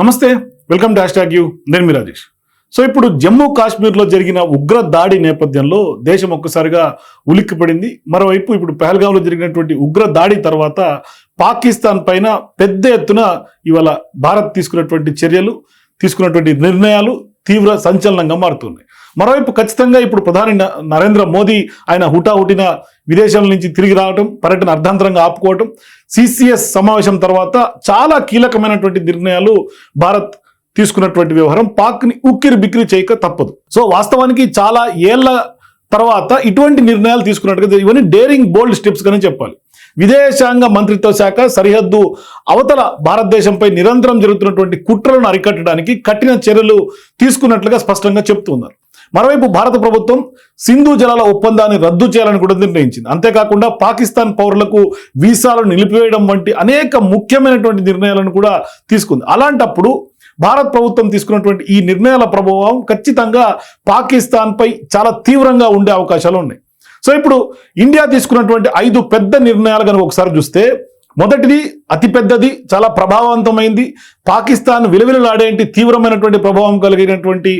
నమస్తే welcome dash tag you. నేను మీ Rajesh. So ఇప్పుడు జమ్మూ కాశ్మీర్లో జరిగిన ఉగ్ర దాడి నేపథ్యంలో దేశం ఒక్కసారిగా ఉలిక్కిపడింది. మరోవైపు ఇప్పుడు పహల్గాంలో జరిగినటువంటి ఉగ్ర దాడి తర్వాత పాకిస్తాన్ పైన పెద్ద ఎత్తున ఇవాళ భారత్ తీసుకున్నటువంటి చర్యలు తీసుకున్నటువంటి నిర్ణయాలు తీవ్ర సంచలనంగా మారుతున్నాయి. మరోవైపు ఖచ్చితంగా ఇప్పుడు ప్రధాని న- నరేంద్ర మోదీ ఆయన హుటాహుటిన విదేశాల నుంచి తిరిగి రావటం పర్యటన అర్ధాంతరంగా ఆపుకోవటం సిసిఎస్ సమావేశం తర్వాత చాలా కీలకమైనటువంటి నిర్ణయాలు భారత్ తీసుకున్నటువంటి వ్యవహారం. పాక్ని ఉక్కిరి బిక్కిరి చేయక తప్పదు. సో వాస్తవానికి చాలా ఏళ్ళ తర్వాత ఇటువంటి నిర్ణయాలు తీసుకున్నట్టుగా ఇవన్నీ డేరింగ్ బోల్డ్ స్టెప్స్ గానే చెప్పాలి. విదేశాంగ మంత్రిత్వ శాఖ సరిహద్దు అవతల భారతదేశంపై నిరంతరం జరుగుతున్నటువంటి కుట్రలను అరికట్టడానికి కఠిన చర్యలు తీసుకున్నట్లుగా స్పష్టంగా చెప్తున్నారు. మరోవైపు భారత ప్రభుత్వం సింధు జలాల ఒప్పందాన్ని రద్దు చేయాలని కూడా నిర్ణయించింది. అంతేకాకుండా పాకిస్తాన్ పౌరులకు వీసాలను నిలిపివేయడం వంటి అనేక ముఖ్యమైనటువంటి నిర్ణయాలను కూడా తీసుకుంది. అలాంటప్పుడు భారత్ ప్రభుత్వం తీసుకున్నటువంటి ఈ నిర్ణయాల ప్రభావం ఖచ్చితంగా పాకిస్తాన్పై చాలా తీవ్రంగా ఉండే అవకాశాలు ఉన్నాయి. సో ఇప్పుడు ఇండియా తీసుకున్నటువంటి ఐదు పెద్ద నిర్ణయాలు కనుక ఒకసారి చూస్తే మొదటిది అతిపెద్దది చాలా ప్రభావవంతమైంది. పాకిస్తాన్ విలువిలలాడేంటి తీవ్రమైనటువంటి ప్రభావం కలిగినటువంటి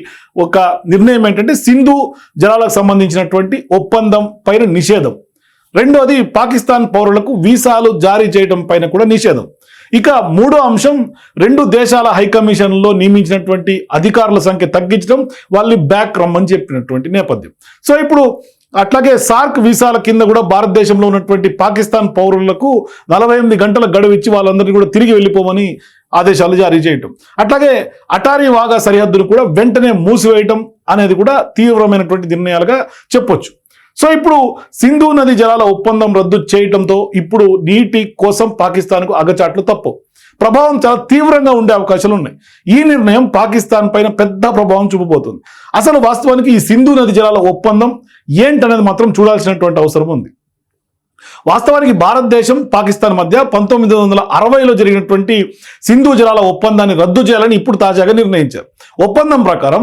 ఒక నిర్ణయం ఏంటంటే సింధు జలాలకు సంబంధించినటువంటి ఒప్పందం పైన నిషేధం. రెండోది పాకిస్తాన్ పౌరులకు వీసాలు జారీ చేయడం పైన కూడా నిషేధం. ఇక మూడో అంశం రెండు దేశాల హైకమిషన్లో నియమించినటువంటి అధికారుల సంఖ్య తగ్గించడం వాళ్ళని బ్యాక్ రమ్మని చెప్పినటువంటి నేపథ్యం. సో ఇప్పుడు అట్లాగే సార్క్ వీసాల కింద కూడా భారతదేశంలో ఉన్నటువంటి పాకిస్తాన్ పౌరులకు నలభై ఎనిమిది గంటల గడువు ఇచ్చి వాళ్ళందరినీ కూడా తిరిగి వెళ్ళిపోమని ఆదేశాలు జారీ చేయటం. అట్లాగే అటారీ వాగా సరిహద్దును కూడా వెంటనే మూసివేయటం అనేది కూడా తీవ్రమైనటువంటి నిర్ణయాలుగా చెప్పొచ్చు. సో ఇప్పుడు సింధు నది జలాల ఒప్పందం రద్దు చేయటంతో ఇప్పుడు నీటి కోసం పాకిస్తాన్కు అగచాట్లు తప్పవు ప్రభావం చాలా తీవ్రంగా ఉండే అవకాశాలు ఉన్నాయి. ఈ నిర్ణయం పాకిస్తాన్ పైన పెద్ద ప్రభావం చూపబోతుంది. అసలు వాస్తవానికి ఈ సింధు నది జలాల ఒప్పందం ఏంటనేది మాత్రం చూడాల్సినటువంటి అవసరం ఉంది. వాస్తవానికి భారతదేశం పాకిస్తాన్ మధ్య పంతొమ్మిది వందల అరవైలో జరిగినటువంటి సింధు జలాల ఒప్పందాన్ని రద్దు చేయాలని ఇప్పుడు తాజాగా నిర్ణయించారు. ఒప్పందం ప్రకారం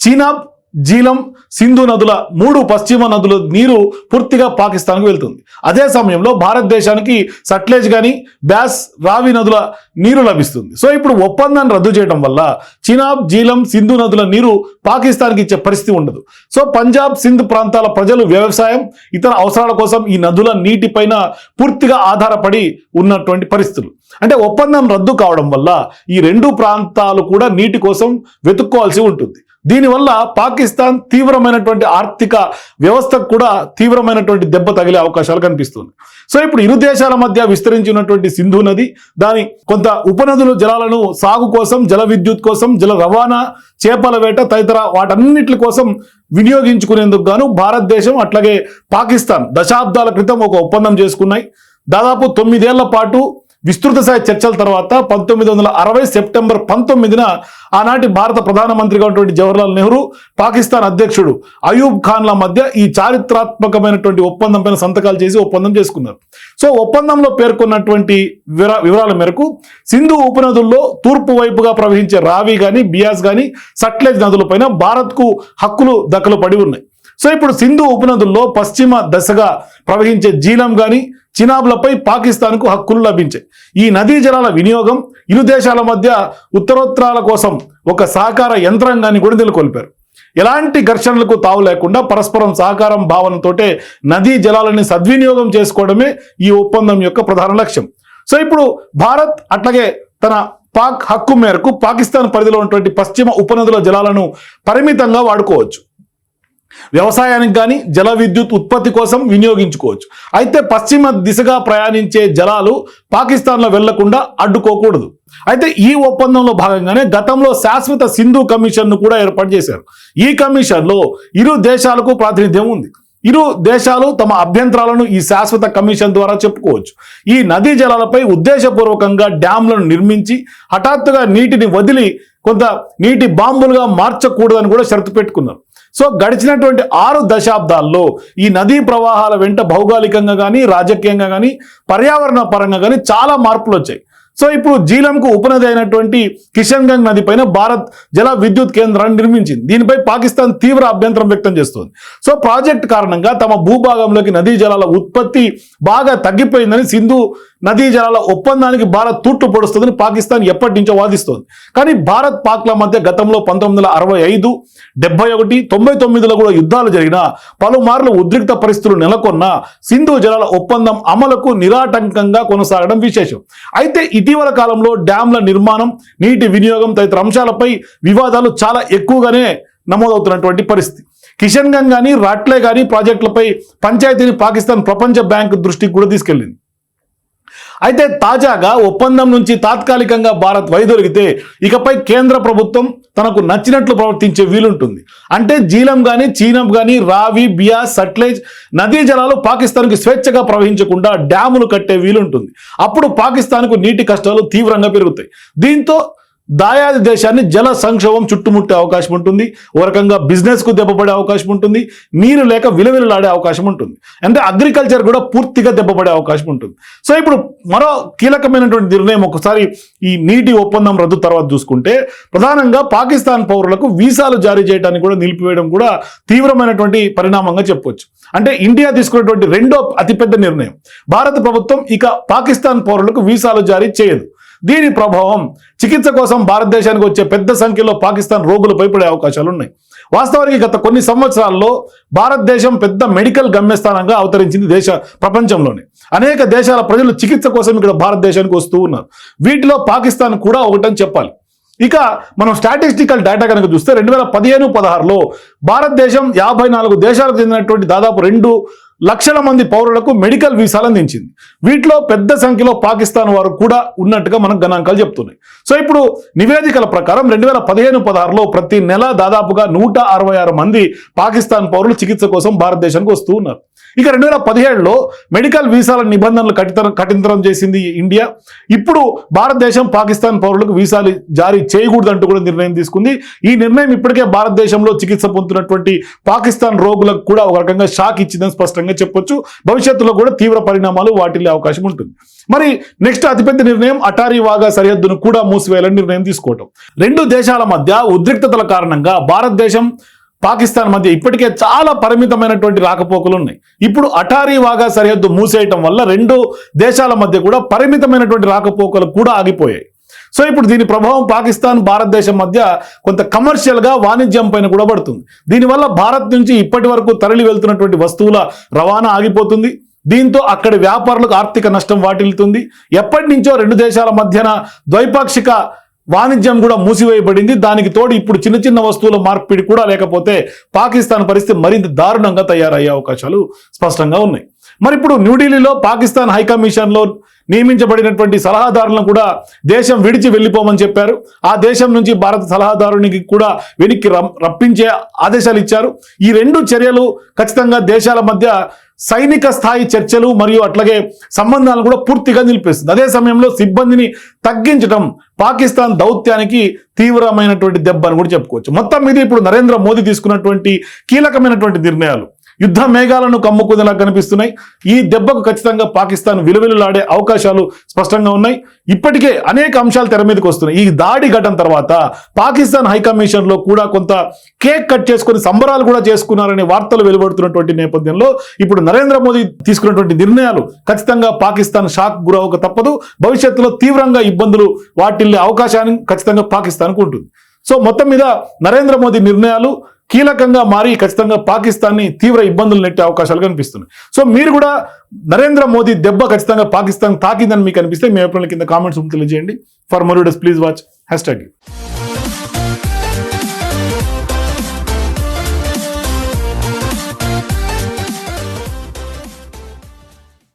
చీనా జీలం సింధు నదుల మూడు పశ్చిమ నదుల నీరు పూర్తిగా పాకిస్తాన్కు వెళ్తుంది. అదే సమయంలో భారతదేశానికి సట్లేజ్ కానీ బ్యాస్ రావి నదుల నీరు లభిస్తుంది. సో ఇప్పుడు ఒప్పందాన్ని రద్దు చేయడం వల్ల చినాబ్ జీలం సింధు నదుల నీరు పాకిస్తాన్కి ఇచ్చే పరిస్థితి ఉండదు. సో పంజాబ్ సింధ్ ప్రాంతాల ప్రజలు వ్యవసాయం ఇతర అవసరాల కోసం ఈ నదుల నీటిపైన పూర్తిగా ఆధారపడి ఉన్నటువంటి పరిస్థితులు. అంటే ఒప్పందం రద్దు కావడం వల్ల ఈ రెండు ప్రాంతాలు కూడా నీటి కోసం వెతుక్కోవాల్సి ఉంటుంది. దీనివల్ల పాకిస్తాన్ తీవ్రమైనటువంటి ఆర్థిక వ్యవస్థకు కూడా తీవ్రమైనటువంటి దెబ్బ తగిలే అవకాశాలు కనిపిస్తుంది. సో ఇప్పుడు ఇరు దేశాల మధ్య విస్తరించి ఉన్నటువంటి సింధు నది దాని కొంత ఉపనదులు జలాలను సాగు కోసం జల విద్యుత్ కోసం జల రవాణా చేపల వేట తదితర వాటన్నిటి కోసం వినియోగించుకునేందుకు గాను భారతదేశం అట్లాగే పాకిస్తాన్ దశాబ్దాల క్రితం ఒక ఒప్పందం చేసుకున్నాయి. దాదాపు తొమ్మిదేళ్ళ పాటు విస్తృత స్థాయి చర్చల తర్వాత పంతొమ్మిది వందల అరవై సెప్టెంబర్ పంతొమ్మిదిన ఆనాటి భారత ప్రధానమంత్రిగా ఉన్నటువంటి జవహర్లాల్ నెహ్రూ పాకిస్తాన్ అధ్యక్షుడు అయూబ్ ఖాన్ల మధ్య ఈ చారిత్రాత్మకమైనటువంటి ఒప్పందం పైన సంతకాలు చేసి ఒప్పందం చేసుకున్నారు. సో ఒప్పందంలో పేర్కొన్నటువంటి వివరాల మేరకు సింధు ఉపనదుల్లో తూర్పు వైపుగా ప్రవహించే రావి గాని బియాస్ గాని సట్లెజ్ నదులపైన భారత్కు హక్కులు దక్కలు పడి ఉన్నాయి. సో ఇప్పుడు సింధు ఉపనదుల్లో పశ్చిమ దశగా ప్రవహించే జీలం గాని చినాబ్లపై పాకిస్తాన్కు హక్కులు లభించాయి. ఈ నదీ జలాల వినియోగం ఇరు దేశాల మధ్య ఉత్తరోత్తరాల కోసం ఒక సహకార యంత్రాంగాన్ని కూడా నెలకొల్పారు. ఎలాంటి ఘర్షణలకు తావు లేకుండా పరస్పరం సహకారం భావనతోటే నదీ జలాలని సద్వినియోగం చేసుకోవడమే ఈ ఒప్పందం యొక్క ప్రధాన లక్ష్యం. సో ఇప్పుడు భారత్ అట్లాగే తన పాక్ హక్కు మేరకు పాకిస్తాన్ పరిధిలో ఉన్నటువంటి పశ్చిమ ఉపనదుల జలాలను పరిమితంగా వాడుకోవచ్చు. వ్యవసాయానికి కానీ జల విద్యుత్ ఉత్పత్తి కోసం వినియోగించుకోవచ్చు. అయితే పశ్చిమ దిశగా ప్రయాణించే జలాలు పాకిస్తాన్లో వెళ్ళకుండా అడ్డుకోకూడదు. అయితే ఈ ఒప్పందంలో భాగంగానే గతంలో శాశ్వత సింధు కమిషన్ను కూడా ఏర్పాటు చేశారు. ఈ కమిషన్లో ఇరు దేశాలకు ప్రాతినిధ్యం ఉంది. ఇరు దేశాలు తమ అభ్యంతరాలను ఈ శాశ్వత కమిషన్ ద్వారా చెప్పుకోవచ్చు. ఈ నదీ జలాలపై ఉద్దేశపూర్వకంగా డ్యాంలను నిర్మించి హఠాత్తుగా నీటిని వదిలి కొంత నీటి బాంబులుగా మార్చకూడదని కూడా షరతు పెట్టుకున్నారు. సో గడిచినటువంటి ఆరు దశాబ్దాల్లో ఈ నదీ ప్రవాహాల వెంట భౌగోళికంగా కానీ రాజకీయంగా కానీ పర్యావరణ పరంగా కానీ చాలా మార్పులు వచ్చాయి సో ఇప్పుడు జీలంకు ఉపనది అయినటువంటి కిషన్ గంగ్ నది పైన భారత్ జల విద్యుత్ కేంద్రాన్ని నిర్మించింది. దీనిపై పాకిస్తాన్ తీవ్ర అభ్యంతరం వ్యక్తం చేస్తోంది. సో ప్రాజెక్ట్ కారణంగా తమ భూభాగంలోకి నదీ జలాల ఉత్పత్తి బాగా తగ్గిపోయిందని సింధు నదీ జలాల ఒప్పందానికి భారత్ తూట్లు పొడుస్తుందని పాకిస్తాన్ ఎప్పటి నుంచో వాదిస్తోంది. కానీ భారత్ పాక్ల మధ్య గతంలో పంతొమ్మిది వందల అరవై ఐదు డెబ్బై ఒకటి తొంభై తొమ్మిదిలో కూడా యుద్ధాలు జరిగిన పలుమార్లు ఉద్రిక్త పరిస్థితులు నెలకొన్న సింధు జలాల ఒప్పందం అమలుకు నిరాటంకంగా కొనసాగడం విశేషం. అయితే ఇటీవల కాలంలో డ్యాంల నిర్మాణం నీటి వినియోగం తదితర అంశాలపై వివాదాలు చాలా ఎక్కువగానే నమోదవుతున్నటువంటి పరిస్థితి. కిషన్ గంగ్ కానీ రాట్లే కానీ ప్రాజెక్టులపై పంచాయతీని పాకిస్తాన్ ప్రపంచ బ్యాంకు దృష్టికి కూడా తీసుకెళ్ళింది అయితే తాజాగా ఒప్పందం నుంచి తాత్కాలికంగా భారత్ వైదొలిగితే ఇకపై కేంద్ర ప్రభుత్వం తనకు నచ్చినట్లు ప్రవర్తించే వీలుంటుంది. అంటే జీలం కానీ చీనం కానీ రావి బియా సట్లేజ్ నదీ జలాలు పాకిస్తాన్కి స్వేచ్ఛగా ప్రవహించకుండా డ్యాములు కట్టే వీలుంటుంది. అప్పుడు పాకిస్తాన్కు నీటి కష్టాలు తీవ్రంగా పెరుగుతాయి. దీంతో దాయాది దేశాన్ని జల సంక్షోభం చుట్టుముట్టే అవకాశం ఉంటుంది. ఓ రకంగా బిజినెస్కు దెబ్బపడే అవకాశం ఉంటుంది. నీరు లేక విలువిలలాడే అవకాశం ఉంటుంది. అంటే అగ్రికల్చర్ కూడా పూర్తిగా దెబ్బపడే అవకాశం ఉంటుంది. సో ఇప్పుడు మరో కీలకమైనటువంటి నిర్ణయం ఒకసారి ఈ నీటి ఒప్పందం రద్దు తర్వాత చూసుకుంటే ప్రధానంగా పాకిస్తాన్ పౌరులకు వీసాలు జారీ చేయడానికి కూడా నిలిపివేయడం కూడా తీవ్రమైనటువంటి పరిణామంగా చెప్పవచ్చు అంటే ఇండియా తీసుకున్నటువంటి రెండో అతిపెద్ద నిర్ణయం. భారత ప్రభుత్వం ఇక పాకిస్తాన్ పౌరులకు వీసాలు జారీ చేయదు. దీని ప్రభావం చికిత్స కోసం భారతదేశానికి వచ్చే పెద్ద సంఖ్యలో పాకిస్తాన్ రోగులు భయపడే అవకాశాలు ఉన్నాయి వాస్తవానికి గత కొన్ని సంవత్సరాల్లో భారతదేశం పెద్ద మెడికల్ గమ్యస్థానంగా అవతరించింది దేశ ప్రపంచంలోనే. అనేక దేశాల ప్రజలు చికిత్స కోసం ఇక్కడ భారతదేశానికి వస్తూ ఉన్నారు. వీటిలో పాకిస్తాన్ కూడా ఒకటని చెప్పాలి. ఇక మనం స్టాటిస్టికల్ డేటా కనుక చూస్తే రెండు వేల పదిహేను పదహారులో భారతదేశం యాభై నాలుగు దేశాలకు చెందినటువంటి దాదాపు రెండు లక్షల మంది పౌరులకు మెడికల్ వీసాలు అందించింది. వీటిలో పెద్ద సంఖ్యలో పాకిస్తాన్ వారు కూడా ఉన్నట్టుగా మనకు గణాంకాలు చెప్తున్నాయి. సో ఇప్పుడు నివేదికల ప్రకారం రెండు వేల పదిహేను పదహారులో ప్రతి నెల దాదాపుగా నూట అరవై ఆరు మంది పాకిస్తాన్ పౌరులు చికిత్స కోసం భారతదేశానికి వస్తూ ఉన్నారు. ఇక రెండు వేల పదిహేడులో మెడికల్ వీసాల నిబంధనలు కఠితరం కఠినతరం చేసింది ఇండియా. ఇప్పుడు భారతదేశం పాకిస్తాన్ పౌరులకు వీసాలు జారీ చేయకూడదంటూ కూడా నిర్ణయం తీసుకుంది. ఈ నిర్ణయం ఇప్పటికే భారతదేశంలో చికిత్స పొందుతున్నటువంటి పాకిస్తాన్ రోగులకు కూడా ఒక రకంగా షాక్ ఇచ్చిందని స్పష్టంగా చెప్పొచ్చు. భవిష్యత్తులో కూడా తీవ్ర పరిణామాలు వాటిల్లే అవకాశం ఉంటుంది. మరి నెక్స్ట్ అతిపెద్ద నిర్ణయం అటారీ వాగా సరిహద్దును కూడా మూసివేయాలని నిర్ణయం తీసుకోవటం. రెండు దేశాల మధ్య ఉద్రిక్తతల కారణంగా భారతదేశం పాకిస్తాన్ మధ్య ఇప్పటికే చాలా పరిమితమైనటువంటి రాకపోకలు ఉన్నాయి. ఇప్పుడు అటారీ వాగా సరిహద్దు మూసేయటం వల్ల రెండు దేశాల మధ్య కూడా పరిమితమైనటువంటి రాకపోకలు కూడా ఆగిపోయాయి. సో ఇప్పుడు దీని ప్రభావం పాకిస్తాన్ భారతదేశం మధ్య కొంత కమర్షియల్గా వాణిజ్యం పైన కూడా పడుతుంది. దీనివల్ల భారత్ నుంచి ఇప్పటి వరకు తరలి వెళ్తున్నటువంటి వస్తువుల రవాణా ఆగిపోతుంది. దీంతో అక్కడి వ్యాపారులకు ఆర్థిక నష్టం వాటిల్లుతుంది. ఎప్పటి నుంచో రెండు దేశాల మధ్యన ద్వైపాక్షిక వాణిజ్యం కూడా మూసివేయబడింది. దానికి తోడు ఇప్పుడు చిన్న చిన్న వస్తువుల మార్పిడి కూడా లేకపోతే పాకిస్తాన్ పరిస్థితి మరింత దారుణంగా తయారయ్యే అవకాశాలు స్పష్టంగా ఉన్నాయి. మరి ఇప్పుడు న్యూఢిల్లీలో పాకిస్తాన్ హైకమిషన్లో నియమించబడినటువంటి సలహాదారులను కూడా దేశం విడిచి వెళ్ళిపోమని చెప్పారు. ఆ దేశం నుంచి భారత సలహాదారునికి కూడా వెనక్కి రం- రప్పించే ఆదేశాలు ఇచ్చారు. ఈ రెండు చర్యలు ఖచ్చితంగా దేశాల మధ్య సైనిక స్థాయి చర్చలు మరియు అట్లాగే సంబంధాలను కూడా పూర్తిగా నిలిపేస్తుంది. అదే సమయంలో సిబ్బందిని తగ్గించడం పాకిస్తాన్ దౌత్యానికి తీవ్రమైనటువంటి దెబ్బ అని కూడా చెప్పుకోవచ్చు. మొత్తం మీద ఇప్పుడు నరేంద్ర మోదీ తీసుకున్నటువంటి కీలకమైనటువంటి నిర్ణయాలు. యుద్ధ మేఘాలను కమ్ముకునేలా కనిపిస్తున్నాయి. ఈ దెబ్బకు ఖచ్చితంగా పాకిస్తాన్ విలువిలులాడే అవకాశాలు స్పష్టంగా ఉన్నాయి. ఇప్పటికే అనేక అంశాలు తెర మీదకి వస్తున్నాయి. ఈ దాడి ఘటన తర్వాత పాకిస్తాన్ హైకమిషన్లో కూడా కొంత కేక్ కట్ చేసుకుని సంబరాలు కూడా చేసుకున్నారనే వార్తలు వెలువడుతున్నటువంటి నేపథ్యంలో ఇప్పుడు నరేంద్ర మోదీ తీసుకున్నటువంటి నిర్ణయాలు ఖచ్చితంగా పాకిస్తాన్ షాక్ గురవక తప్పదు. భవిష్యత్తులో తీవ్రంగా ఇబ్బందులు వాటిల్లే అవకాశాన్ని ఖచ్చితంగా పాకిస్తాన్కు ఉంటుంది. సో మొత్తం మీద నరేంద్ర మోదీ నిర్ణయాలు కీలకంగా మారి ఖచ్చితంగా పాకిస్తాన్ని తీవ్ర ఇబ్బందులు నెట్టే అవకాశాలు కనిపిస్తున్నాయి. సో మీరు కూడా నరేంద్ర మోదీ దెబ్బ ఖచ్చితంగా పాకిస్తాన్ తాకిందని మీకు అనిపిస్తే మీ అభిప్రాయాల కింద కామెంట్స్ తెలియజేయండి. For more please watch hashtag